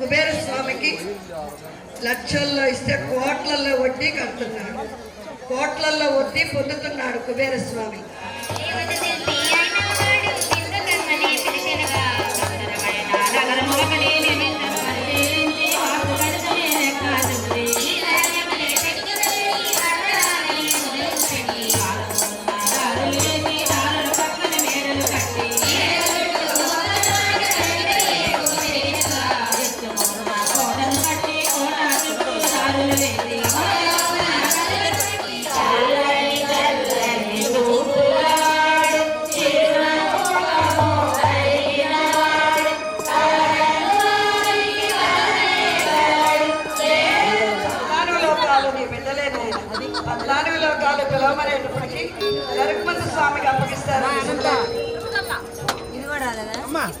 కుబేర స్వామికి లక్షల్లో ఇస్తే కోట్లల్లో వడ్డీ కడుతున్నాడు. కోట్లల్లో వడ్డీ పొందుతున్నాడు కుబేరస్వామి. అమ్మా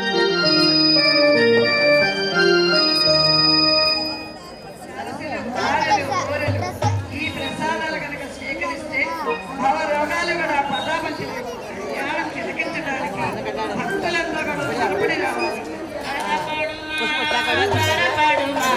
படுமா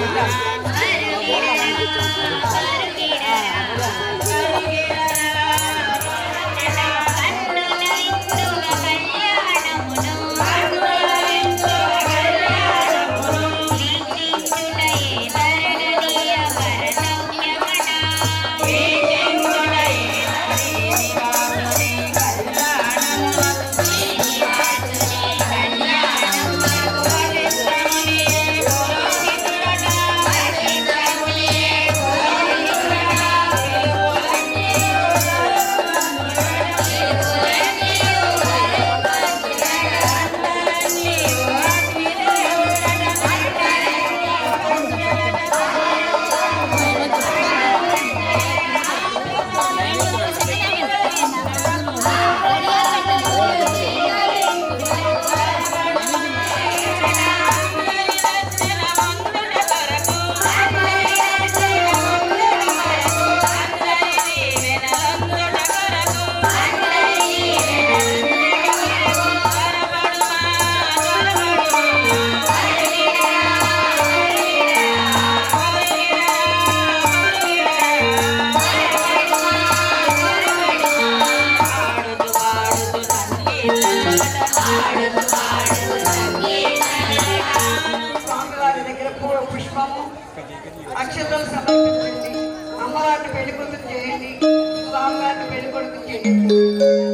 పెళ్ళి కూతురు చేయండి. బాబు పెళ్ళి కొడుకు చేయండి.